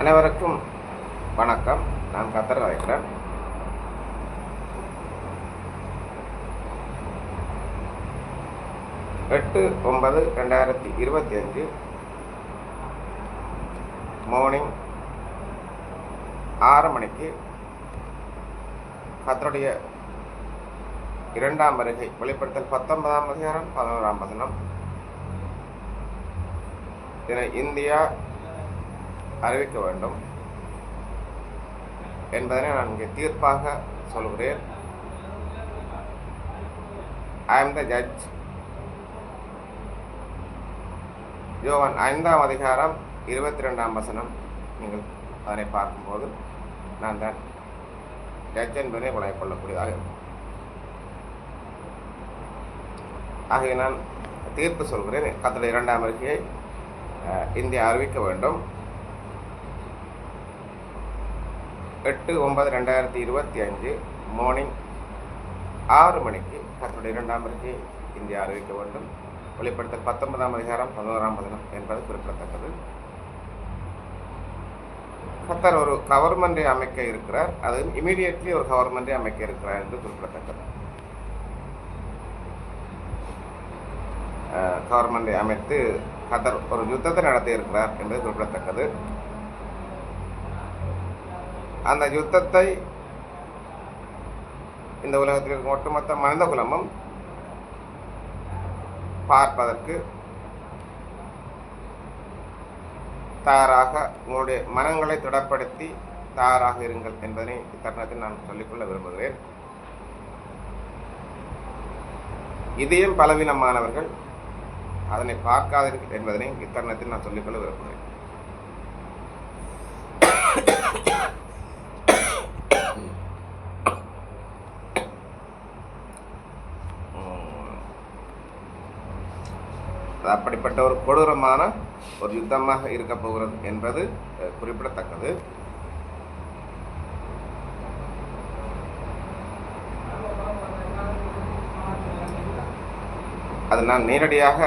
அனைவருக்கும் வணக்கம். நான் கத்தர் வைக்கிறேன் எட்டு ஒன்பது ரெண்டாயிரத்தி இருபத்தி அஞ்சு மார்னிங் ஆறு மணிக்கு கத்தருடைய இரண்டாம் வருகை வெளிப்படுத்தல் பத்தொன்பதாம் அதிகாரம் பதினோராம் வசனம். இதனை இந்தியா அறிவிக்க வேண்டும் என்பதனை நான் இங்கே தீர்ப்பாக சொல்கிறேன். ஐ எம் த ஜட்ஜ் யோவன் ஐந்தாம் அதிகாரம் இருபத்தி ரெண்டாம் வசனம். நீங்கள் அதனை பார்க்கும்போது நான் தான் ஜட்ஜ் என்பதை விளைய கொள்ளக்கூடியதாக இருக்கும். ஆகவே நான் தீர்ப்பு சொல்கிறேன். கத்தோட இரண்டாம் அறிக்கையை இந்தியா அறிவிக்க வேண்டும். எட்டு ஒன்பது ரெண்டாயிரத்தி இருபத்தி அஞ்சு மார்னிங் ஆறு மணிக்கு கத்தனுடைய இரண்டாம் அறிக்கை இந்தியா அறிவிக்க வேண்டும். வெளிப்படுத்தல் பத்தொன்பதாம் அதிகாரம் பதினோராம் வசனம் என்பது குறிப்பிடத்தக்கது. கத்தர் ஒரு கவர்மெண்டை அமைக்க இருக்கிறார். அது இமீடியட்லி ஒரு கவர்மெண்டை அமைக்க இருக்கிறார் என்று குறிப்பிடத்தக்கது. கவர்மெண்டை அமைத்து கத்தர் ஒரு யுத்தத்தை நடத்தி இருக்கிறார் என்பது குறிப்பிடத்தக்கது. அந்த யுத்தத்தை இந்த உலகத்தில் இருக்கும் ஒட்டுமொத்த மனித குலமும் பார்ப்பதற்கு தயாராக உங்களுடைய மனங்களை திடப்படுத்தி தயாராக இருங்கள் என்பதனை இத்தருணத்தில் நான் சொல்லிக்கொள்ள விரும்புகிறேன். இதயம் பலவீனமானவர்கள் அதனை பார்க்காதீர்கள் என்பதனை இத்தருணத்தில் நான் சொல்லிக்கொள்ள விரும்புகிறேன் உம், அது அப்படிப்பட்ட ஒரு கொடூரமான ஒரு யுத்தமாக இருக்க போகிறது என்பது குறிப்பிடத்தக்கது. அது நான் நேரடியாக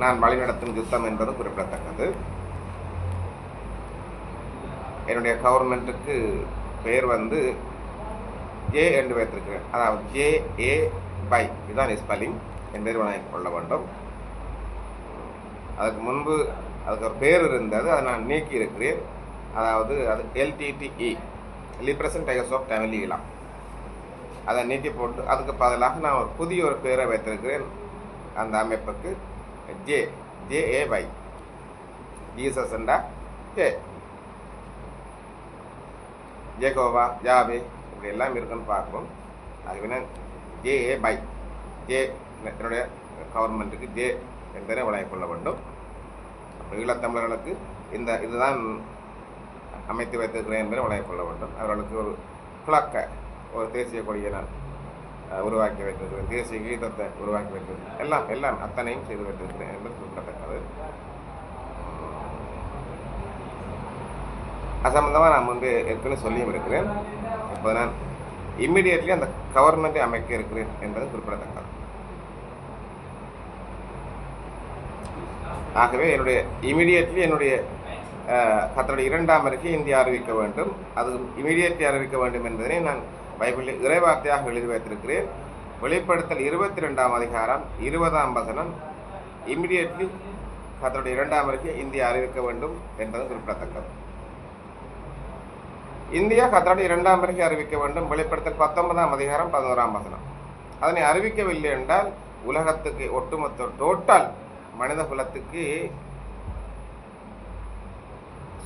நான் வழிநடத்தும் யுத்தம் என்பது குறிப்பிடத்தக்கது. என்னுடைய கவர்மெண்ட்டுக்கு பெயர் வந்து ஜே என்று வைத்திருக்கிறேன். அதாவது ஜே ஏ பை. இதுதான் ஸ்பெல்லிங் என் கொள்ள வேண்டும். அதுக்கு முன்பு அதுக்கு ஒரு பேர் இருந்தது அதை நான் நீக்கி இருக்கிறேன் அதாவது அது LTTE liberation tigers of Tamil அதை நீட்டி போட்டு அதுக்கு பதிலாக நான் ஒரு புதிய ஒரு பேரை வைத்திருக்கிறேன். அந்த அமைப்புக்கு ஜே ஜேஏஒய் ஜீசஸ்ண்டா ஜே ஜேகோவா ஜாபே இப்படி எல்லாம் இருக்குன்னு பார்க்கணும் அது நான் ஜேஏ பை ஜே என்னுடைய கவர்மெண்ட்டுக்கு ஜே என்பதை வழங்கிக் கொள்ள வேண்டும். அப்போ ஈழத்தமிழர்களுக்கு இந்த இதுதான் அமைத்து வைத்திருக்கிறேன் என்பதை வழங்கிக் கொள்ள வேண்டும். அவர்களுக்கு ஒரு புழக்க ஒரு தேசிய கொடியை நான் உருவாக்கி வைத்திருக்கிறேன். தேசிய கீதத்தை உருவாக்கி வைத்திருக்கிறேன். எல்லாம் எல்லாம் அத்தனையும் செய்து வைத்திருக்கிறேன் என்பது குறிப்பிடத்தக்கது. அது சம்பந்தமாக நான் முன்பு ஏற்கனவே சொல்லியும் இருக்கிறேன். இப்போ நான் இம்மிடியட்லி அந்த கவர்மெண்ட்டை அமைக்க இருக்கிறேன் என்பது குறிப்பிடத்தக்கது. ஆகவே என்னுடைய இமிடியட்லி என்னுடைய கத்தனுடைய இரண்டாம் அறிக்கை இந்தியா அறிவிக்க வேண்டும். அது இமிடியட்லி அறிவிக்க வேண்டும் என்பதனை நான் பைபிளில் இறைவார்த்தையாக எழுதி வைத்திருக்கிறேன். வெளிப்படுத்தல் இருபத்தி ரெண்டாம் அதிகாரம் இருபதாம் வசனம். இமிடியட்லி கத்தனுடைய இரண்டாம் அறிக்கை இந்தியா அறிவிக்க வேண்டும் என்பது குறிப்பிடத்தக்கது. இந்தியா கத்தனுடைய இரண்டாம் அறிக்கை அறிவிக்க வேண்டும். வெளிப்படுத்தல் பத்தொன்பதாம் அதிகாரம் பதினோராம் வசனம். அதனை அறிவிக்கவில்லை என்றால் உலகத்துக்கு ஒட்டுமொத்த டோட்டல் மனித குலத்துக்கு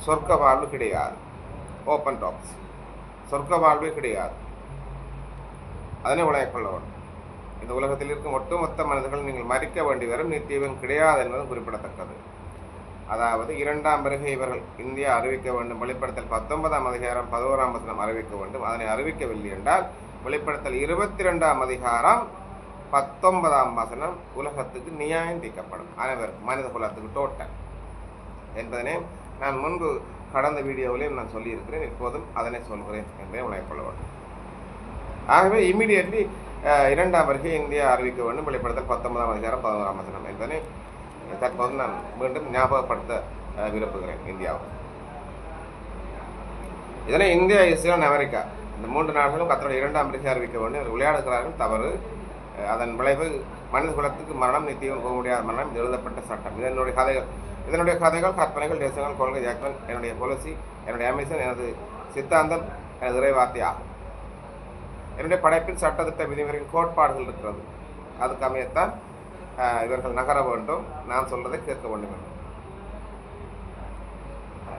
சொர்க்க வாழ்வு கிடையாது. ஓப்பன் டாக்ஸ் சொர்க்க வாழ்வே கிடையாது. அதனை உலகக்கொள்ள வேண்டும் இந்த உலகத்தில் இருக்கும் ஒட்டுமொத்த மனிதர்கள் நீங்கள் மறிக்க வேண்டி வரும் நித்தியவன் கிடையாது என்பதும் குறிப்பிடத்தக்கது. அதாவது இரண்டாம் பிறகு இவர்கள் இந்தியா அறிவிக்க வேண்டும் வெளிப்படுத்தல் பத்தொன்பதாம் அதிகாரம் பதினோராம் வசனம் அறிவிக்க வேண்டும். அதனை அறிவிக்கவில்லை என்றால் வெளிப்படுத்தல் இருபத்தி ரெண்டாம் அதிகாரம் பத்தொன்பதாம் வசனம் உலகத்துக்கு நியாயம் தீர்க்கப்படும். மனித குலத்துக்கு டோட்டல் என்பதனை நான் முன்பு கடந்த வீடியோவிலையும் நான் சொல்லியிருக்கிறேன். இப்போதும் அதனை சொல்கிறேன் என்பதை உணர்ந்து கொள்ள வேண்டும் ஆகவே இம்மிடியட்லி இரண்டாம் வருகை இந்தியா அறிவிக்க வேண்டும். வெளிப்படுத்தல் பத்தொன்பதாம் அதிகாரம் பதினோராம் வசனம் என்பதனை தற்போது நான் மீண்டும் ஞாபகப்படுத்த விரும்புகிறேன் இந்தியாவுக்கு இதனை இந்தியா இஸ்ரேல் அமெரிக்கா இந்த மூன்று நாடுகளும் கத்தருடைய இரண்டாம் அமெரிக்கா அறிவிக்க வேண்டும். விளையாடுகிறார்கள். தவறு. அதன் விளைவு மனித குலத்துக்கு மரணம் நித்தியம் போக முடியாத மரணம் எழுதப்பட்ட சட்டம். இதனுடைய கதைகள். இதனுடைய கதைகள் கற்பனைகள் தேசங்கள் கொள்கை ஜாக்மன் என்னுடைய பொலிசி என்னுடைய அமிஷன் எனது சித்தாந்தம் எனது இறைவார்த்தை ஆகும். என்னுடைய படைப்பில் சட்டத்திட்ட விதிமுறைகள் கோட்பாடுகள் இருக்கிறது. அதுக்கு அமையத்தான் இவர்கள் நகர வேண்டும். நான் சொல்றதை கேட்க வேண்டும்.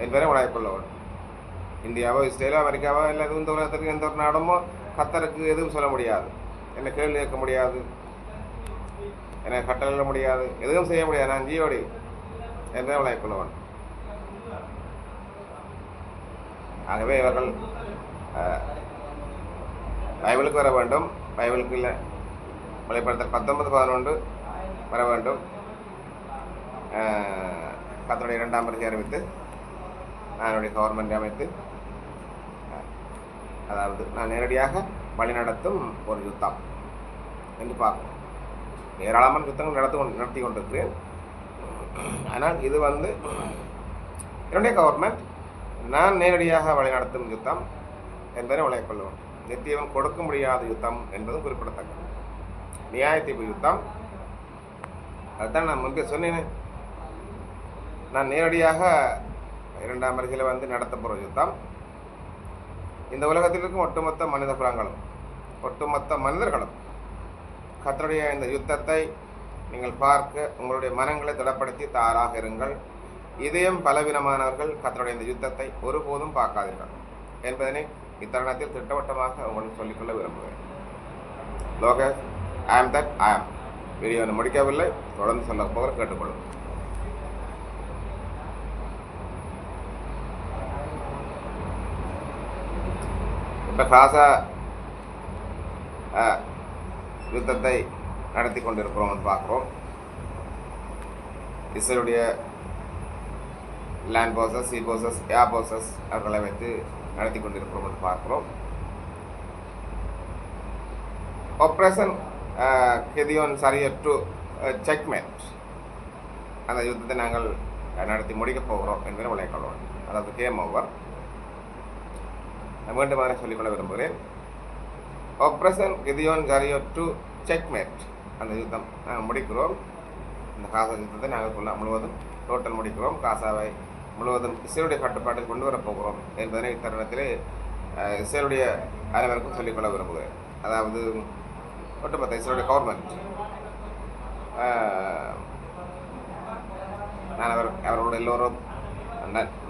என்பதை உழைக்கொள்ள வேண்டும். இந்தியாவோ இஸ்ரேலோ அமெரிக்காவோ இல்லை இந்த உலகத்திற்கு எந்த ஒரு நாடுமோ கத்தருக்கு எதுவும் சொல்ல முடியாது. என்னை கேள்வி கேட்க முடியாது. என்னை கட்டளை முடியாது. எதுவும் செய்ய முடியாது. நான் ஜியோடி என்ன உழைக்கொள்ள ஆகவே இவர்கள் பைபிளுக்கு வர வேண்டும். பைபிளுக்கு இல்லை. வெளிப்படுத்தல் பத்தொன்பது பதினொன்று வர வேண்டும். கத்தனுடைய இரண்டாம் பரிசை அறிவித்து நான் கவர்மெண்ட் அமைத்து அதாவது நான் நேரடியாக வழிநடத்தும் ஒரு யுத்தம். என்று பார்க்கணும் ஏராளமான யுத்தங்கள் நடத்து கொண்டு நடத்தி கொண்டிருக்கிறேன் ஆனால் இது வந்து என்னுடைய கவர்மெண்ட் நான் நேரடியாக வழிநடத்தும் யுத்தம் என்பதை விளையக்கொள்ளுவோம் நித்தியம் கொடுக்க முடியாத யுத்தம் என்பதும் குறிப்பிடத்தக்கது. நியாயத்தீர்ப்பு யுத்தம். அதுதான் நான் முன்பே சொன்னேனே. நான் நேரடியாக இரண்டாம் அருகில் வந்து நடத்த போகிற யுத்தம். இந்த உலகத்தில் இருக்கும் ஒட்டுமொத்த மனித குலங்களும் ஒட்டுமொத்த மனிதர்களும் கத்தருடைய இந்த யுத்தத்தை நீங்கள் பார்க்க உங்களுடைய மனங்களை திடப்படுத்தி தாராக இருங்கள். இதயம் பலவீனமானவர்கள் கத்தருடைய இந்த யுத்தத்தை ஒருபோதும் பார்க்காதீர்கள் என்பதனை இத்தருணத்தில் திட்டவட்டமாக உங்களுக்கு சொல்லிக்கொள்ள விரும்புகிறேன். லோகேஷ் ஐ ஆம் தட் ஐ ஆம் வீடியோ முடிக்கவில்லை. தொடர்ந்து சொல்ல போகிற கேட்டுக்கொள்ளும். இப்போ காசா யுத்தத்தை நடத்தி கொண்டிருக்கிறோம்னு பார்க்குறோம். இஸ்ரேலுடைய land forces sea forces air forces அவர்களை வைத்து நடத்தி கொண்டிருக்கிறோம் என்று operation Gideon chariot to segment அந்த யுத்தத்தை நாங்கள் நடத்தி முடிக்கப் போகிறோம் என்பதை விளையாடலாம் அதாவது கேம் ஓவர் மீண்டும் அதை சொல்லிக்கொள்ள விரும்புகிறேன். ஆப்ரேஷன் கெதியோன் கரியோ டு செக்மேட் அந்த யுத்தம் நாங்கள் முடிக்கிறோம். இந்த காசா யுத்தத்தை நாங்கள் ஃபுல்லாக முழுவதும் டோட்டல் முடிக்கிறோம். காசாவை முழுவதும் இஸ்ரேலுடைய கட்டுப்பாட்டில் கொண்டு வரப் போகிறோம் என்பதனை இத்தருணத்திலே அஹ், இஸ்ரேலுடைய அனைவருக்கும் சொல்லிக்கொள்ள விரும்புகிறேன். அதாவது ஒட்டுமொத்த இஸ்ரேலுடைய கவர்மெண்ட் நான் அவர் அவர்களோட எல்லோரும்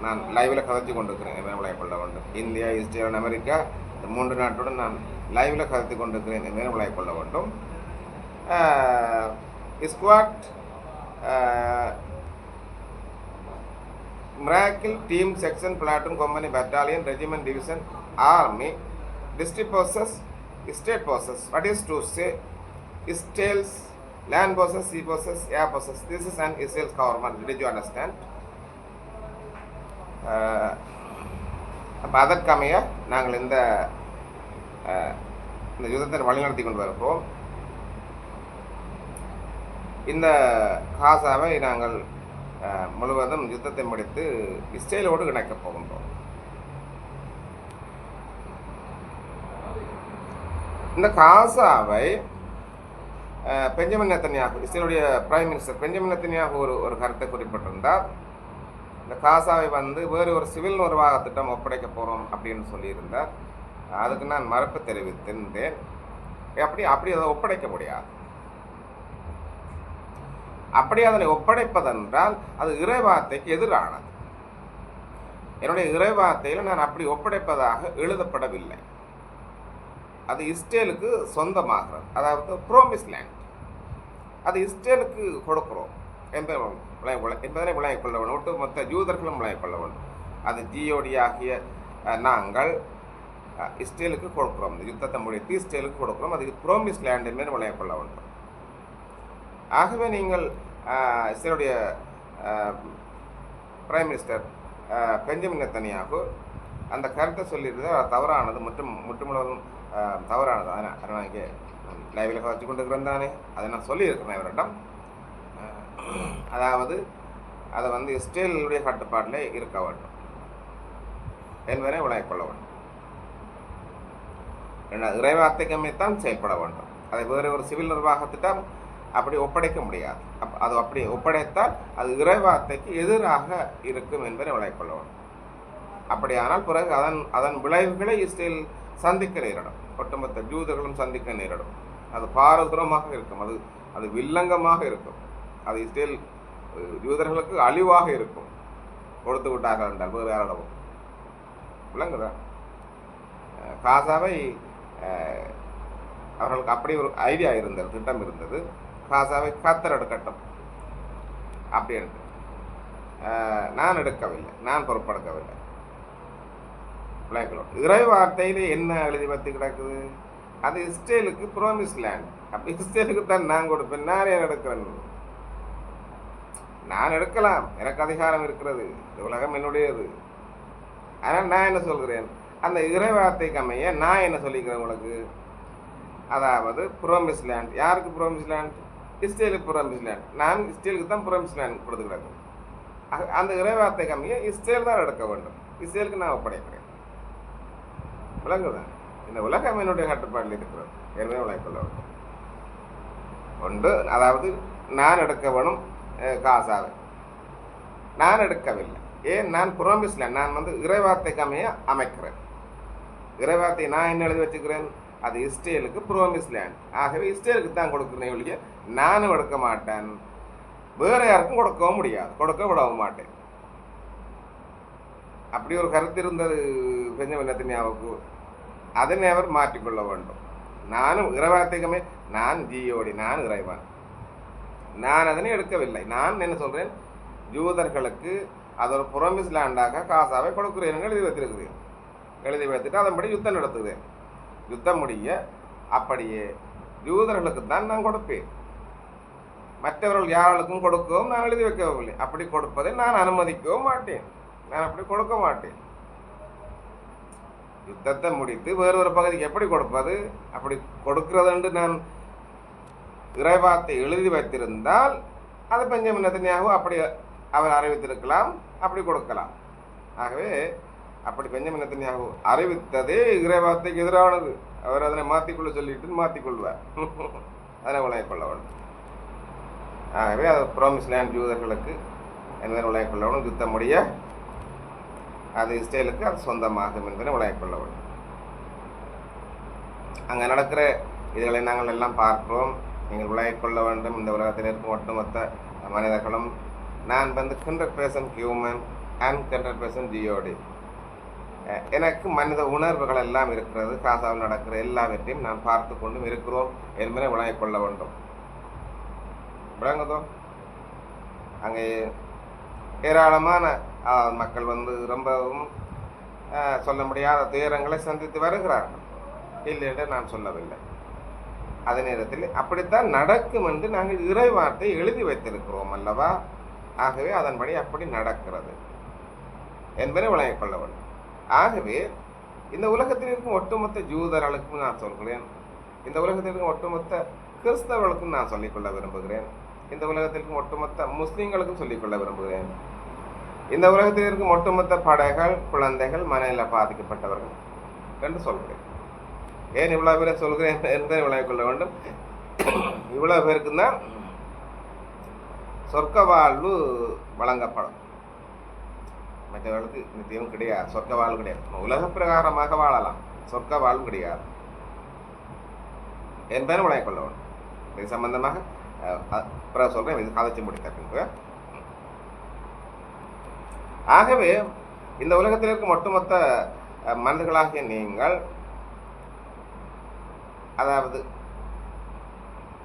நான் லைவில் கதைச்சு கொண்டிருக்கிறேன். என்பதை விளையக்கொள்ள வேண்டும். இந்தியா இஸ்ரேல் அமெரிக்கா இந்த மூன்று நாட்டுடன் நான் லைவில் கருத்து கொண்டிருக்கிறேன் என்று நினைவுலாய் கொள்ள வேண்டும் squad miracle team section platoon company battalion regiment division army district forces state forces what is to say stales land bosses, sea bosses, air bosses. This is an Israel's government. Did you understand? அப்போ அதற்கமைய நாங்கள் இந்த இந்த யுத்தத்தை வழிநடத்தி கொண்டு வருகிறோம் இந்த காசாவை நாங்கள் முழுவதும் யுத்தத்தை முடித்து இஸ்ரேலோடு இணைக்கப் போகின்றோம். இந்த காசாவை பெஞ்சமின் நெத்தன்யாகு இஸ்ரேலுடைய பிரைம் மினிஸ்டர் பெஞ்சமின் நெத்தன்யாகு ஒரு ஒரு கருத்தை குறிப்பிட்டிருந்தார். இந்த காசாவை வந்து வேறு ஒரு சிவில் நிர்வாக திட்டம் ஒப்படைக்க போகிறோம் அப்படின்னு சொல்லியிருந்தார். அதுக்கு நான் மறுப்பு தெரிவித்திருந்தேன். அப்படி அப்படி அதை ஒப்படைக்க முடியாது. அப்படி அதனை ஒப்படைப்பதென்றால் அது இறைவார்த்தைக்கு எதிரானது. என்னுடைய இறைவார்த்தையில் நான் அப்படி ஒப்படைப்பதாக எழுதப்படவில்லை. அது இஸ்ரேலுக்கு சொந்தமாகிறது. அதாவது ப்ரோமிஸ் லேண்ட் அது இஸ்ரேலுக்கு கொடுக்கிறோம். என்பதனை விளங்கிக் கொள்ள வேண்டும். ஒட்டுமொத்த ஜூதர்களும் விளங்கிக் கொள்ள வேண்டும். அது ஜியோடி ஆகிய நாங்கள் அஹ், இஸ்ரேலுக்கு கொடுக்கிறோம். இந்த யுத்தத்தை முடித்து இஸ்ரேலுக்கு கொடுக்கிறோம். அதுக்கு ப்ரோமிஸ் லேண்ட் என்பதை கொள்ள வேண்டும். ஆகவே நீங்கள் இஸ்ரேலுடைய பிரைம் மினிஸ்டர் பெஞ்சமின் நெத்தனியாகு அந்த கருத்தை சொல்லியிருந்தது. அது தவறானது. முற்றும் முற்றுமுழுவதும் தவறானது. அதனால் அதை இங்கே லைவில் வச்சு கொண்டு இருக்கிறேன் தானே? அதை நான் சொல்லியிருக்கிறேன் இவரிடம். அதாவது அதை வந்து இஸ்ரேலுடைய கட்டுப்பாட்டில் இருக்க வேண்டும். என்பதை விளங்கிக் கொள்ள வேண்டும். என்ன இறைவார்த்தைக்குமே தான் செயல்பட வேண்டும். அதை வேறு ஒரு சிவில் நிர்வாகத்திட்டம் அப்படி ஒப்படைக்க முடியாது. அப் அது அப்படி ஒப்படைத்தால் அது இறைவார்த்தைக்கு எதிராக இருக்கும் என்பதை விளைக்கொள்ள கொள்ள வேண்டும் அப்படியானால் பிறகு அதன் அதன் விளைவுகளை இஸ்ரேல் சந்திக்க நேரிடும். ஒட்டுமொத்த ஜூதர்களும் சந்திக்க நேரிடும். அது பாரதூரமாக இருக்கும். அது அது வில்லங்கமாக இருக்கும். அது இஸ்ரேல் யூதர்களுக்கு அழிவாக இருக்கும். கொடுத்து விட்டார்கள் என்றால் வேறு யாரிடமும். விளங்குதா காசாவை அவர்களுக்கு அப்படி ஒரு ஐடியா இருந்தது திட்டம் இருந்தது. காசாவை கத்தர் எடுக்கட்டும். அப்படி எடுத்து. நான் எடுக்கவில்லை. நான் பொறுப்பெடுக்கவில்லை. விளங்கலாம் இறை வார்த்தையில் என்ன எழுதி பற்றி கிடக்குது? அது இஸ்ரேலுக்கு ப்ரோமிஸ் லேண்ட் அப்படி இஸ்ரேலுக்கு தான் நான் கொடுப்பேன். நான் ஏன் எடுக்கிறேன்? நான் எடுக்கலாம். எனக்கு அதிகாரம் இருக்கிறது. இந்த உலகம் என்னுடையது. ஆனால் நான் என்ன சொல்கிறேன்? அந்த இறை வார்த்தைக்கு அமைய நான் என்ன சொல்லிக்கிறேன் உங்களுக்கு? அதாவது புரோமிஸ் லேண்ட் யாருக்கு புரோமிஸ் லேண்ட் இஸ்ரேலுக்கு புரோமிஸ் லேண்ட் நான் இஸ்ரேலுக்கு தான் புரோமிஸ் லேண்ட் கொடுத்துக்கிறாங்க அந்த இறை வார்த்தைக்கு அமைய இஸ்ரேல் தான் எடுக்க வேண்டும். இஸ்ரேலுக்கு நான் ஒப்படைக்கிறேன். விளங்குதா? இந்த உலகம் என்னுடைய கட்டுப்பாட்டில் இருக்கிறது. எனவே விளங்கிக்கொள்ள வேண்டும் ஒன்று அதாவது நான் எடுக்க வேணும் அஹ், காசாவை. நான் எடுக்கவில்லை. ஏன்? நான் புறம்பிஸ்ல நான் வந்து இறைவார்த்தைக்கு அமைய அமைக்கிறேன். இறைவார்த்தை நான் என்ன எழுதி வச்சுக்கிறேன்? அது இஸ்ரேலுக்கு புரோமிஸ் லேண்ட் ஆகவே இஸ்ரேலுக்கு தான் கொடுக்குறேன் ஒழிய நானும் எடுக்க மாட்டேன். வேற யாருக்கும் கொடுக்கவும் முடியாது. கொடுக்க விடவும் மாட்டேன். அப்படி ஒரு கருத்து இருந்தது பெஞ்சமின் நெத்தன்யாவுக்கு. அதனை அவர் மாற்றிக்கொள்ள வேண்டும். நானும் இறைவார்த்தைக்குமே நான் ஜியோடி நான் இறைவன். நான் அதனை எடுக்கவில்லை. நான் என்ன சொல்றேன்? ஜூதர்களுக்கு அது ஒரு புறமிஸ் லேண்டாக காசாவை கொடுக்கிறேன் எழுதி வைத்திருக்கிறேன். எழுதி வைத்துட்டு அதன்படி யுத்தம் நடத்துகிறேன் யுத்தம் முடிய அப்படியே யூதர்களுக்கு தான் நான் கொடுப்பேன். மற்றவர்கள் யாருக்கும் கொடுக்கவும் நான் எழுதி வைக்கவும் இல்லை அப்படி கொடுப்பதை நான் அனுமதிக்கவும் மாட்டேன். நான் அப்படி கொடுக்க மாட்டேன். யுத்தத்தை முடித்து வேறு ஒரு பகுதிக்கு எப்படி கொடுப்பது? அப்படி கொடுக்கிறதுண்டு நான் இறைவாத்தை எழுதி வைத்திருந்தால் அது பெஞ்சமின் நெத்தன்யாகு அப்படி அவர் அறிவித்திருக்கலாம். அப்படி கொடுக்கலாம். ஆகவே அப்படி பெஞ்சமின் நெத்தன்யாகு அறிவித்ததே இறைவார்த்தைக்கு எதிரானது. அவர் அதனை மாற்றிக்கொள்ள சொல்லிட்டு மாற்றிக்கொள்வார் அதனை விளங்கிக் கொள்ள வேண்டும் ஆகவே அது ப்ரோமிஸ் லேண்ட் யூதர்களுக்கு என்பதை விளங்கிக் கொள்ள வேண்டும் யுத்தம் முடிய அது இஸ்ரேலுக்கு அது சொந்தமாகும் என்பதை விளங்கிக் கொள்ள வேண்டும் அங்கே நடக்கிற இதுகளை நாங்கள் எல்லாம் பார்க்கிறோம். நீங்கள் விளங்கிக் கொள்ள வேண்டும். இந்த உலகத்தில் இருக்கும் ஒட்டுமொத்த மனிதர்களும். நான் வந்து hundred percent human and hundred percent ஜியோடி எனக்கு மனித உணர்வுகள் எல்லாம் இருக்கிறது காசாவில் நடக்கிற எல்லாவற்றையும் நான் பார்த்து கொண்டும் இருக்கிறோம் என்பதை விளங்கிக் கொள்ள வேண்டும். விளங்குதோ? அங்கே ஏராளமான மக்கள் வந்து ரொம்பவும் சொல்ல முடியாத துயரங்களை சந்தித்து வருகிறார்கள். இல்லை என்று நான் சொல்லவில்லை. அதே நேரத்தில் அப்படித்தான் நடக்கும் என்று நாங்கள் இறை வார்த்தை எழுதி வைத்திருக்கிறோம் அல்லவா? ஆகவே அதன்படி அப்படி நடக்கிறது என்பதை விளங்கிக் கொள்ள வேண்டும். ஆகவே இந்த உலகத்தில் இருக்கும் ஒட்டுமொத்த ஜூதர்களுக்கும் நான் சொல்கிறேன். இந்த உலகத்தில் இருக்கும் ஒட்டுமொத்த கிறிஸ்தவர்களுக்கும் நான் சொல்லிக்கொள்ள விரும்புகிறேன். இந்த உலகத்தில் இருக்கும் ஒட்டுமொத்த முஸ்லீம்களுக்கும் சொல்லிக்கொள்ள விரும்புகிறேன். இந்த உலகத்தில் இருக்கும் ஒட்டுமொத்த படைகள் குழந்தைகள் மனையில் பாதிக்கப்பட்டவர்கள் என்று சொல்கிறேன். ஏன் இவ்வளவு பேரை சொல்கிறேன் என்று விளங்கிக் கொள்ள வேண்டும்? இவ்வளவு பேருக்கு தான் சொர்க்க வாழ்வு வழங்கப்படும். மற்றவர்களுக்கு நித்தியம் கிடையாது. சொர்க்க வாழ்வு கிடையாது. உலக பிரகாரமாக வாழலாம். சொர்க்க வாழ்வு கிடையாது. என்பதை விளங்கிக் கொள்ள வேண்டும் இது சம்பந்தமாக அஹ், சொல்றேன். இது கதைச்சு முடித்த ஆகவே இந்த உலகத்தில் இருக்கும் ஒட்டுமொத்த மனிதர்களாகிய நீங்கள் அதாவது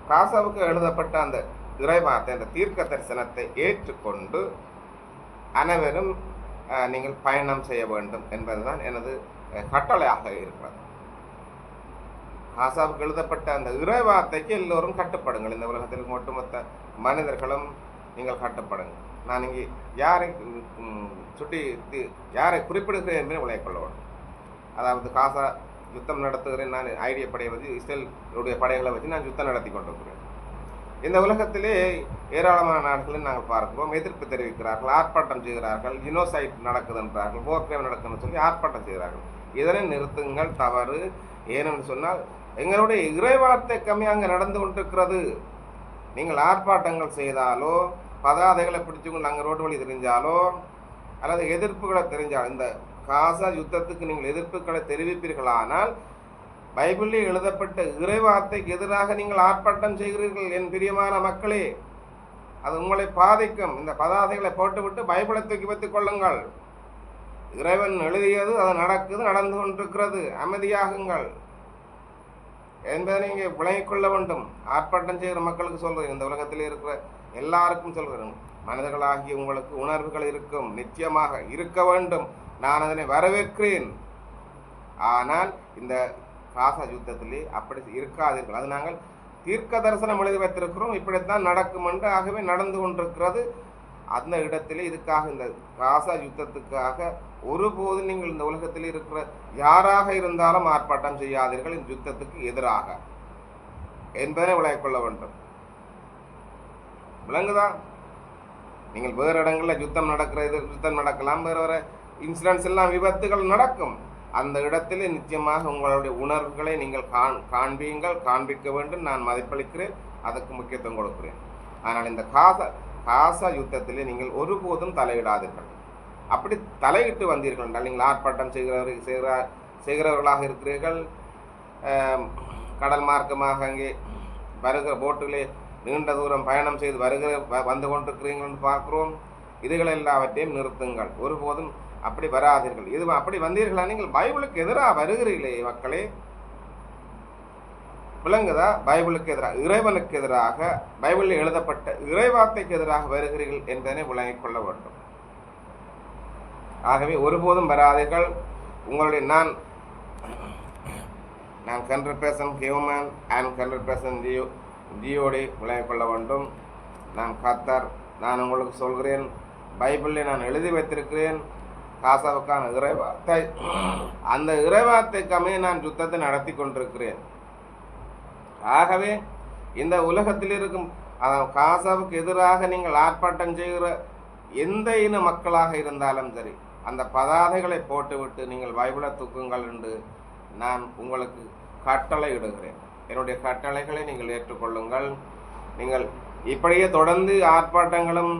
காசாவுக்கு எழுதப்பட்ட அந்த இறைவார்த்தை அந்த தீர்க்க தரிசனத்தை ஏற்றுக்கொண்டு அனைவரும் நீங்கள் பயணம் செய்ய வேண்டும் என்பதுதான் எனது கட்டளையாக இருக்கிறது. காசாவுக்கு எழுதப்பட்ட அந்த இறைவார்த்தைக்கு எல்லோரும் கட்டுப்படுங்கள். இந்த உலகத்தில் ஒட்டுமொத்த மனிதர்களும் நீங்கள் கட்டுப்படுங்கள். நான் இங்கே யாரை சுட்டி யாரை குறிப்பிடுகிறேன் என்பதை விளங்கிக் வேண்டும். அதாவது காசா யுத்தம் நடத்துகிறேன். நான் ஐடியா படையை வச்சு இஸ்ரேலுடைய படைகளை வச்சு நான் யுத்தம் நடத்தி கொண்டிருக்கிறேன். இந்த உலகத்திலே ஏராளமான நாடுகளில் நாங்கள் பார்க்கிறோம். எதிர்ப்பு தெரிவிக்கிறார்கள் ஆர்ப்பாட்டம் செய்கிறார்கள் ஜினோசைட் நடக்குதுன்றார்கள் போர்க்ரைம் நடக்குதுன்னு சொல்லி ஆர்ப்பாட்டம் செய்கிறார்கள். இதனை நிறுத்துங்கள் தவறு. ஏனென்று சொன்னால் எங்களுடைய இறைவார்த்தை கம்மி அங்கே நடந்து கொண்டிருக்கிறது. நீங்கள் ஆர்ப்பாட்டங்கள் செய்தாலோ பதாதைகளை பிடிச்சு கொண்டு அங்கே ரோடு வழி தெரிஞ்சாலோ அல்லது எதிர்ப்புகளை தெரிஞ்சால் இந்த காசா யுத்தத்துக்கு நீங்கள் எதிர்ப்புகளை தெரிவிப்பீர்களானால் பைபிளில் எழுதப்பட்ட இறைவார்த்தைக்கு எதிராக நீங்கள் ஆர்ப்பாட்டம் செய்கிறீர்கள் என் பிரியமான மக்களே. அது உங்களை பாதிக்கும். இந்த பதாதைகளை போட்டுவிட்டு பைபிளை தூக்கி வைத்துக் கொள்ளுங்கள். இறைவன் எழுதியது அது நடக்குது நடந்து கொண்டிருக்கிறது. அமைதியாகுங்கள். என்பதை நீங்கள் விளங்கிக் கொள்ள வேண்டும். ஆர்ப்பாட்டம் செய்கிற மக்களுக்கு சொல்கிறேன் இந்த உலகத்தில் இருக்கிற எல்லாருக்கும் சொல்கிறேன். மனிதர்களாகிய உங்களுக்கு உணர்வுகள் இருக்கும். நிச்சயமாக இருக்க வேண்டும். நான் அதனை வரவேற்கிறேன். ஆனால் இந்த காசா யுத்தத்திலே அப்படி இருக்காதீர்கள். அது நாங்கள் தீர்க்க தரிசனம் எழுதி வைத்திருக்கிறோம். இப்படித்தான் நடக்கும் என்று ஆகவே நடந்து கொண்டிருக்கிறது. அந்த இடத்திலே இதுக்காக இந்த காசா யுத்தத்துக்காக ஒருபோதும் நீங்கள் இந்த உலகத்தில் இருக்கிற யாராக இருந்தாலும் ஆர்ப்பாட்டம் செய்யாதீர்கள். இந்த யுத்தத்துக்கு எதிராக என்பதை விளங்கிக் கொள்ள வேண்டும். விளங்குதா? நீங்கள் வேறு இடங்களில் யுத்தம் நடக்கிறது யுத்தம் நடக்கலாம். வேறு வேறு இன்சிடென்ட்ஸ் எல்லாம் விபத்துகள் நடக்கும். அந்த இடத்திலே நிச்சயமாக உங்களுடைய உணர்வுகளை நீங்கள் காண் காண்பியுங்கள் காண்பிக்க வேண்டும். நான் மதிப்பளிக்கிறேன். அதுக்கு முக்கியத்துவம் கொடுக்கிறேன். ஆனால் இந்த காச காச யுத்தத்திலே நீங்கள் ஒருபோதும் தலையிடாதீர்கள். அப்படி தலையிட்டு வந்தீர்கள் என்றால் நீங்கள் ஆர்ப்பாட்டம் செய்கிறவர் செய்கிற செய்கிறவர்களாக இருக்கிறீர்கள். கடல் மார்க்கமாக அங்கே வருகிற போட்டிலே நீண்ட தூரம் பயணம் செய்து வருகிற வ- வந்து என்று பார்க்கிறோம். இதுகள் எல்லாவற்றையும் நிறுத்துங்கள். ஒருபோதும் அப்படி வராதீர்கள். இது அப்படி வந்தீர்களா? நீங்கள் பைபிளுக்கு எதிராக வருகிறீர்களே மக்களே. விளங்குதா? பைபிளுக்கு எதிராக இறைவனுக்கு எதிராக பைபிளில் எழுதப்பட்ட இறைவார்த்தைக்கு எதிராக வருகிறீர்கள் என்பதனை விளங்கிக் கொள்ள வேண்டும். ஆகவே ஒருபோதும் வராதீர்கள். உங்களுடைய நான் நான் hundred percent human and hundred percent Jio ஜியோடி விளங்கிக் கொள்ள வேண்டும். நான் கத்தார் நான் உங்களுக்கு சொல்கிறேன். பைபிளில் நான் எழுதி வைத்திருக்கிறேன். காசாவுக்கான இறைவாத்தை அந்த இறைவாத்தைக்காமே நான் யுத்தத்தை நடத்தி கொண்டிருக்கிறேன். ஆகவே இந்த உலகத்தில் இருக்கும் காசாவுக்கு எதிராக நீங்கள் ஆர்ப்பாட்டம் செய்கிற எந்த இன மக்களாக இருந்தாலும் சரி அந்த பதாதைகளை போட்டுவிட்டு நீங்கள் பைபிளை தூக்குங்கள் என்று நான் உங்களுக்கு கட்டளை இடுகிறேன். என்னுடைய கட்டளைகளை நீங்கள் ஏற்றுக்கொள்ளுங்கள். நீங்கள் இப்படியே தொடர்ந்து ஆர்ப்பாட்டங்களும்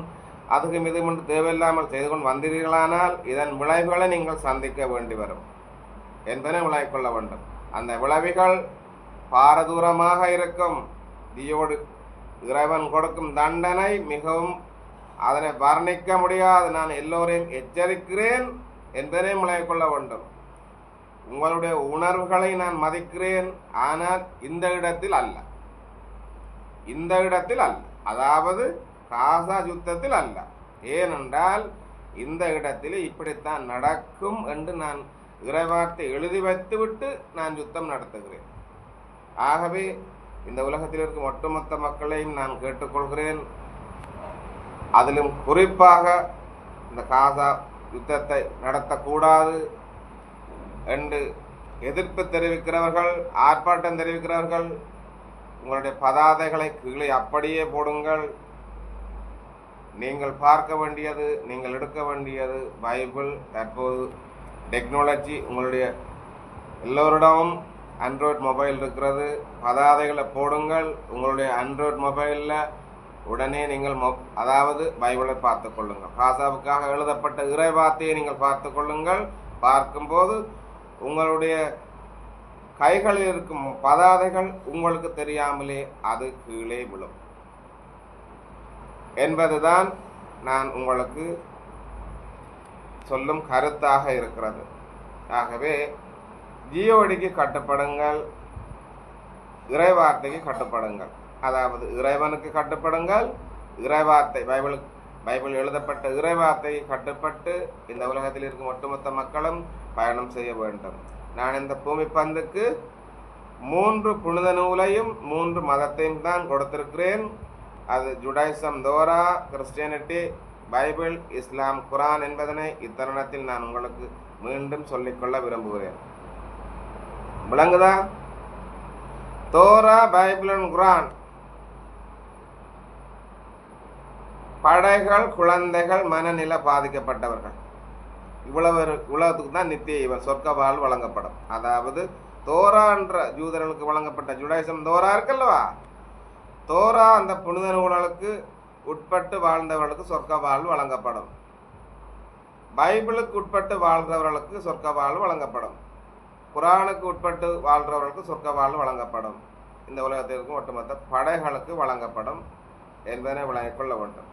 அதுக்கும் இதுவும் என்று தேவையில்லாமல் செய்து கொண்டு வந்தீர்களானால் இதன் விளைவுகளை நீங்கள் சந்திக்க வேண்டி வரும். என்பதை விளங்கிக் கொள்ள வேண்டும். அந்த விளைவுகள் பாரதூரமாக இருக்கும். தீயோடு இறைவன் கொடுக்கும் தண்டனை மிகவும் அதனை வர்ணிக்க முடியாது. நான் எல்லோரையும் எச்சரிக்கிறேன் என்பதை விளங்கிக் கொள்ள வேண்டும். உங்களுடைய உணர்வுகளை நான் மதிக்கிறேன். ஆனால் இந்த இடத்தில் அல்ல. இந்த இடத்தில் அல்ல. அதாவது காசா யுத்தத்தில் அல்ல. ஏனென்றால் இந்த இடத்தில் இப்படித்தான் நடக்கும் என்று நான் இறைவார்த்தை எழுதி வைத்துவிட்டு நான் யுத்தம் நடத்துகிறேன். ஆகவே இந்த உலகத்தில் இருக்கும் ஒட்டுமொத்த மக்களையும் நான் கேட்டுக்கொள்கிறேன். அதிலும் குறிப்பாக இந்த காசா யுத்தத்தை நடத்தக்கூடாது என்று எதிர்ப்பு தெரிவிக்கிறவர்கள் ஆர்ப்பாட்டம் தெரிவிக்கிறவர்கள் உங்களுடைய பதாதைகளை கீழே அப்படியே போடுங்கள். நீங்கள் பார்க்க வேண்டியது நீங்கள் எடுக்க வேண்டியது பைபிள் தற்போது டெக்னாலஜி உங்களுடைய எல்லோரிடமும் ஆண்ட்ராய்ட் மொபைல் இருக்கிறது. பதாதைகளை போடுங்கள். உங்களுடைய ஆண்ட்ராய்ட் மொபைலில் உடனே நீங்கள் மொ அதாவது பைபிளை பார்த்து கொள்ளுங்கள். பாசாவுக்காக எழுதப்பட்ட இறைவார்த்தையை நீங்கள் பார்த்து கொள்ளுங்கள். பார்க்கும்போது உங்களுடைய கைகளில் இருக்கும் பதாதைகள் உங்களுக்கு தெரியாமலே அது கீழே விழும். என்பதுதான் நான் உங்களுக்கு சொல்லும் கருத்தாக இருக்கிறது. ஆகவே ஜியோடிக்கு கட்டுப்படுங்கள் இறைவார்த்தைக்கு கட்டுப்படுங்கள். அதாவது இறைவனுக்கு கட்டுப்படுங்கள் இறைவார்த்தை பைபிள் பைபிள் எழுதப்பட்ட இறைவார்த்தை கட்டுப்பட்டு இந்த உலகத்தில் இருக்கும் ஒட்டுமொத்த மக்களும் பயணம் செய்ய வேண்டும். நான் இந்த பூமி பந்துக்கு மூன்று புனித நூலையும் மூன்று மதத்தையும் தான் கொடுத்திருக்கிறேன். அது Judaism Torah Christianity Bible Islam Quran என்பதனை இத்தருணத்தில் நான் உங்களுக்கு மீண்டும் சொல்லிக்கொள்ள விரும்புகிறேன். விளங்குதா? Torah Bible and Quran. படைகள் குழந்தைகள் மனநில பாதிக்கப்பட்டவர்கள். இவ்வளவு உலகத்துக்கு தான் நித்திய இவன் சொர்க்க வாழ் வழங்கப்படும். அதாவது தோரான்ற ஜூதர்களுக்கு வழங்கப்பட்ட ஜுடாயிசம் தோரா இருக்குல்லவா? தோரா அந்த புனித நூல்களுக்கு உட்பட்டு வாழ்ந்தவர்களுக்கு சொர்க்க வாழ்வு வழங்கப்படும். பைபிளுக்கு உட்பட்டு வாழ்கிறவர்களுக்கு சொர்க்க வாழ்வு வழங்கப்படும். குரானுக்கு உட்பட்டு வாழ்கிறவர்களுக்கு சொர்க்க வாழ்வு வழங்கப்படும். இந்த உலகத்திற்கும் ஒட்டுமொத்த படைகளுக்கு வழங்கப்படும் என்பதனை விளங்கிக் கொள்ள வேண்டும்.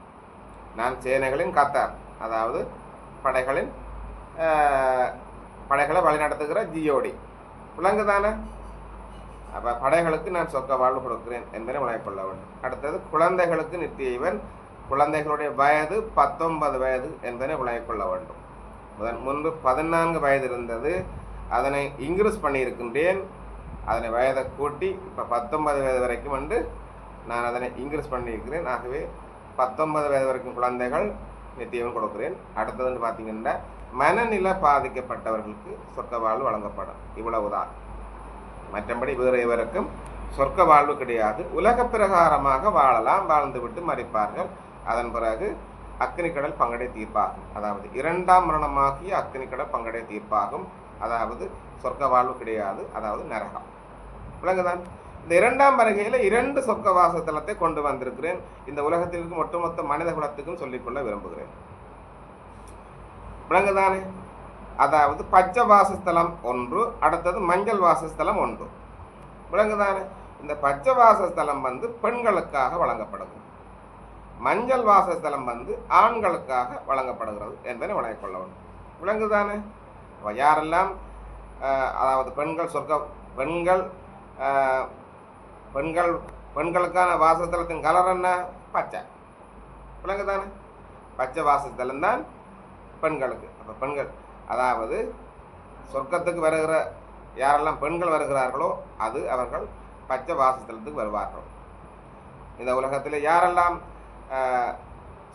நான் சேனைகளின் கத்தார் அதாவது படைகளின் படைகளை வழிநடத்துகிற ஜியோடி. விளங்குதானே அப்போ படைகளுக்கு நான் சொக்க வாழ்வு கொடுக்கிறேன் என்பதை விளங்கிக் கொள்ள வேண்டும். அடுத்தது குழந்தைகளுக்கு நித்திய இவன் குழந்தைகளுடைய வயது பத்தொன்பது வயது என்பதை விளங்கிக் வேண்டும். முதன் முன்பு பதினான்கு வயது இருந்தது அதனை இன்க்ரீஸ் பண்ணியிருக்கின்றேன். அதனை வயதை கூட்டி இப்போ பத்தொன்பது வயது வரைக்கும் வந்து நான் அதனை இன்க்ரீஸ் பண்ணியிருக்கிறேன். ஆகவே பத்தொன்பது வயது வரைக்கும் குழந்தைகள் நித்தியம் கொடுக்கிறேன். அடுத்ததுன்னு பார்த்தீங்கன்னா மனநிலை பாதிக்கப்பட்டவர்களுக்கு சொர்க்க வாழ்வு வழங்கப்படும். இவ்வளவுதான். மற்றபடி வேறு இவருக்கும் சொர்க்க வாழ்வு கிடையாது. உலக பிரகாரமாக வாழலாம். வாழ்ந்துவிட்டு மறிப்பார்கள். அதன் பிறகு அக்னிக்கடல் பங்கடை தீர்ப்பாகும். அதாவது இரண்டாம் மரணமாகிய அக்னிக்கடல் பங்கடை தீர்ப்பாகும். அதாவது சொர்க்க வாழ்வு கிடையாது. அதாவது நரகம். விளங்குதான். இந்த இரண்டாம் வருகையில் இரண்டு சொர்க்க வாசத்தலத்தை கொண்டு வந்திருக்கிறேன். இந்த உலகத்திற்கு ஒட்டுமொத்த மனித குலத்துக்கும் சொல்லிக்கொள்ள விரும்புகிறேன். விளங்குதானே? அதாவது பச்சை வாசஸ்தலம் ஒன்று அடுத்தது மஞ்சள் வாசஸ்தலம் ஒன்று. விளங்குதானே? இந்த பச்சை வாசஸ்தலம் வந்து பெண்களுக்காக வழங்கப்படுது மஞ்சள் வாசஸ்தலம் வந்து ஆண்களுக்காக வழங்கப்படுகிறது என்பதை வழங்கிக் கொள்ள வேண்டும் விளங்குதானே? அப்ப யாரெல்லாம் அதாவது பெண்கள் சொர்க்க பெண்கள் பெண்கள் பெண்களுக்கான வாசஸ்தலத்தின் கலர் என்ன? பச்சை. விளங்குதானே? பச்சை வாசஸ்தலம் தான் பெண்களுக்கு. அப்போ பெண்கள் அதாவது சொர்க்கத்துக்கு வருகிற யாரெல்லாம் பெண்கள் வருகிறார்களோ அது அவர்கள் பச்சை வாசஸ்தலத்துக்கு வருவார்கள். இந்த உலகத்தில் யாரெல்லாம் ஆஹ்,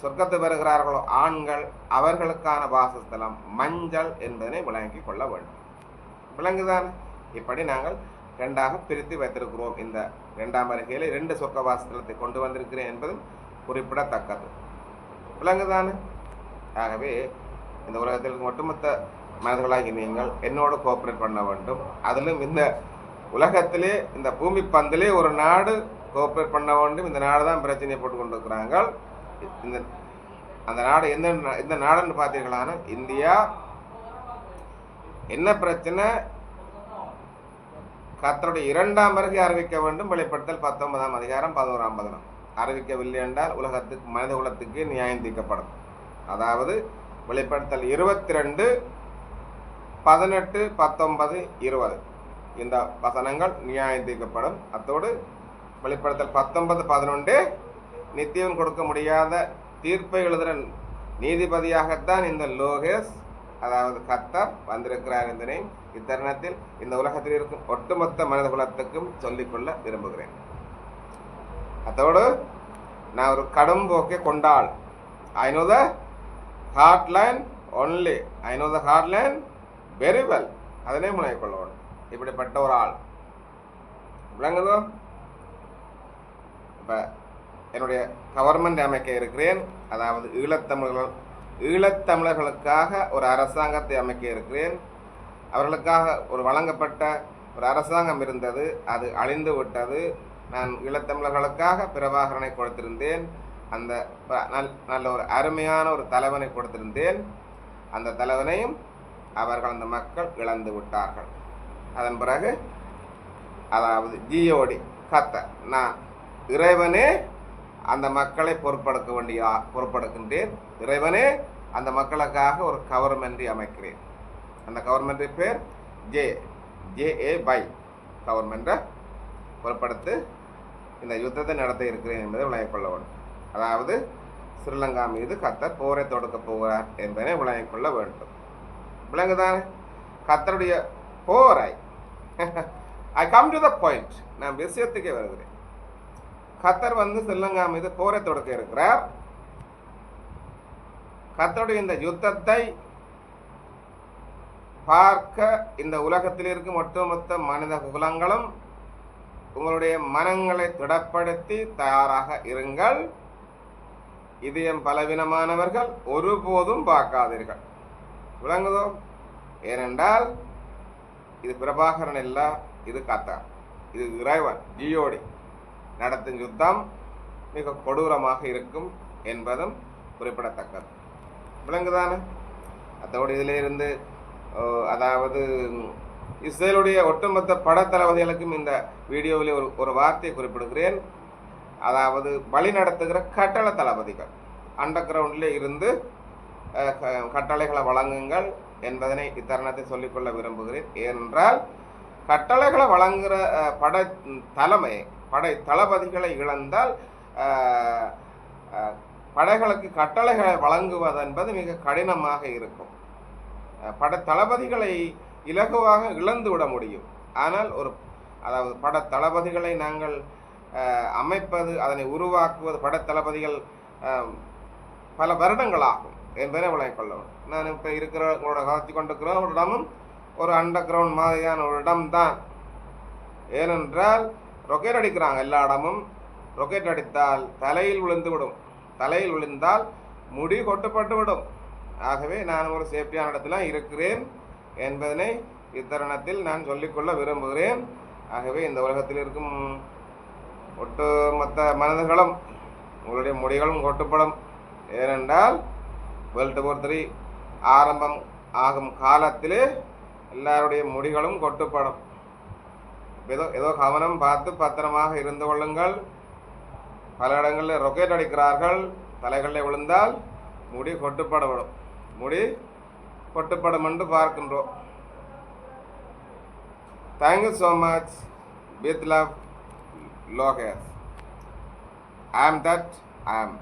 சொர்க்கத்துக்கு வருகிறார்களோ ஆண்கள் அவர்களுக்கான வாசஸ்தலம் மஞ்சள் என்பதனை விளங்கிக் கொள்ள வேண்டும். விளங்குதான்? இப்படி நாங்கள் ரெண்டாக பிரித்து வைத்திருக்கிறோம். இந்த ரெண்டாம் வருகையில் ரெண்டு சொர்க்க வாசஸ்தலத்தை கொண்டு வந்திருக்கிறேன் என்பதும் குறிப்பிடத்தக்கது. விளங்குதானே? ஆகவே இந்த உலகத்தில் ஒட்டுமொத்த மனிதர்களாகி நீங்கள் என்னோடு கோஆப்ரேட் பண்ண வேண்டும். அதிலும் இந்த உலகத்திலே இந்த பூமி பந்திலே ஒரு நாடு கோஆப்ரேட் பண்ண வேண்டும். இந்த நாடு தான் பிரச்சனையை போட்டு கொண்டிருக்கிறாங்க. இந்த அந்த நாடு எந்த எந்த நாடுன்னு பார்த்தீர்களான? இந்தியா. என்ன பிரச்சனை? கத்தருடைய இரண்டாம் வருகை அறிவிக்க வேண்டும். வெளிப்படுத்தல் பத்தொன்பதாம் அதிகாரம் பதினோராம் பதினம் அறிவிக்கவில்லை என்றால் உலகத்துக்கு மனித குலத்துக்கு நியாயம் தீர்க்கப்படும். அதாவது வெளிப்படுத்தல் இருபத்தி ரெண்டு பதினெட்டு பத்தொன்பது இருபது. இந்த வசனங்கள் நியாயந்திக்கப்படும் அத்தோடு வெளிப்படுத்தல் பத்தொன்பது பதினொன்று நித்தியம் கொடுக்க முடியாத தீர்ப்பை எழுதுகிற நீதிபதியாகத்தான் இந்த லோகேஷ் அதாவது கத்தர் வந்திருக்கிறார் என்பதை இத்தருணத்தில் இந்த உலகத்தில் இருக்கும் ஒட்டுமொத்த மனித குலத்துக்கும் சொல்லிக்கொள்ள விரும்புகிறேன். அத்தோடு நான் ஒரு கடும் போக்கை கொண்டாள் I know the hardline only I know the hardline very well அதனே முனைக்கொள்ளவன் இப்படிப்பட்ட ஒரு ஆள். விளங்குதோ? இப்போ என்னுடைய கவர்மெண்ட் அமைக்க இருக்கிறேன். அதாவது ஈழத்தமிழர்கள் ஈழத்தமிழர்களுக்காக ஒரு அரசாங்கத்தை அமைக்க இருக்கிறேன். அவர்களுக்காக ஒரு வழங்கப்பட்ட ஒரு அரசாங்கம் இருந்தது. அது அழிந்து விட்டது. நான் ஈழத்தமிழர்களுக்காக பிரபாகரனை கொடுத்திருந்தேன். அந்த ப- நல் நல்ல ஒரு அருமையான ஒரு தலைவனை கொடுத்திருந்தேன். அந்த தலைவனையும் அவர்கள் அந்த மக்கள் இழந்து விட்டார்கள். அதன் பிறகு அதாவது ஜியோடி கத்த நான் இறைவனே அந்த மக்களை பொறுப்படுத்த வேண்டிய ஆ- இறைவனே அந்த மக்களுக்காக ஒரு கவர்மெண்ட்ரி அமைக்கிறேன். அந்த கவர்மெண்ட்ரி பேர் ஜே ஜேஏ பை. கவர்மெண்ட்டை பொறுப்படுத்து இந்த யுத்தத்தை நடத்த இருக்கிறேன் என்பதை விளங்கிக் கொள்ள வேண்டும். அதாவது ஸ்ரீலங்கா மீது கத்தர் போரை தொடுக்க போகிறார் என்பதை விளங்கிக் கொள்ள வேண்டும். விளங்குதானே? கத்தருடைய போரை. I come to the point நான் விஷயத்துக்கே வருகிறேன். கத்தர் வந்து ஸ்ரீலங்கா மீது போரை தொடுக்க இருக்கிறார். கத்தருடைய இந்த யுத்தத்தை பார்க்க இந்த உலகத்தில் இருக்கும் ஒட்டுமொத்த மனித குலங்களும் உங்களுடைய மனங்களை திடப்படுத்தி தயாராக இருங்கள். இதயம் பலவீனமானவர்கள் ஒருபோதும் பார்க்காதீர்கள். விளங்குதோ? ஏனென்றால் இது பிரபாகரன் இல்ல இது கத்தா இது இறைவன் ஜியோடி நடத்தும் யுத்தம் மிக கொடூரமாக இருக்கும் என்பதும் குறிப்பிடத்தக்கது. விளங்குதானே? அதோடு இதில் இருந்து அதாவது இஸ்ரேலுடைய ஒட்டுமொத்த படத்தளபதிகளுக்கும் இந்த வீடியோவில் ஒரு ஒரு வார்த்தையை குறிப்பிடுகிறேன். அதாவது வழி நடத்துகிற கட்டள தளபதிகள். அண்டர் கிரவுண்டில் இருந்து கட்டளைகளை வழங்குங்கள் என்பதனை இத்தருணத்தை சொல்லிக்கொள்ள விரும்புகிறேன். ஏனென்றால் கட்டளைகளை வழங்குகிற படை தலைமை படை தளபதிகளை இழந்தால் படைகளுக்கு கட்டளைகளை வழங்குவது என்பது மிக கடினமாக இருக்கும். பட படை தளபதிகளை இலகுவாக இழந்து விட முடியும். ஆனால் ஒரு அதாவது பட தளபதிகளை நாங்கள் அமைப்பது அதனை உருவாக்குவது படத்தளபதிகள் பல வருடங்களாகும் என்பதை விளங்கிக் கொள்ளவும். நான் இப்போ இருக்கிற உங்களோட காத்தி கொண்டிருக்கிறோம் ஒரு இடமும் ஒரு அண்டர் கிரவுண்ட் மாதிரியான ஒரு இடம்தான் ஏனென்றால் ரொக்கெட் அடிக்கிறாங்க எல்லா இடமும். ரொக்கெட் அடித்தால் தலையில் விழுந்து விடும் தலையில் விழுந்தால் முடி கொட்டுப்பட்டு விடும். ஆகவே நான் ஒரு சேஃப்டியான இடத்துல இருக்கிறேன் என்பதனை இத்தருணத்தில் நான் சொல்லிக்கொள்ள விரும்புகிறேன். ஆகவே இந்த உலகத்தில் இருக்கும் ஒட்டுமொத்த மனதுகளும் உங்களுடைய முடிகளும் கொட்டுப்படும். ஏனென்றால் வேர்ல்டு போர் த்ரீ ஆரம்பம் ஆகும் காலத்திலே எல்லாருடைய முடிகளும் கொட்டுப்படும். ஏதோ ஏதோ கவனம் பார்த்து பத்திரமாக இருந்து கொள்ளுங்கள். பல இடங்களில் ரொக்கெட் அடிக்கிறார்கள். தலைகளில் விழுந்தால் முடி கொட்டுப்படப்படும். முடி கொட்டுப்படும் என்று பார்க்கின்றோம். Thank you so much with love Lokesh I am that I ஆம்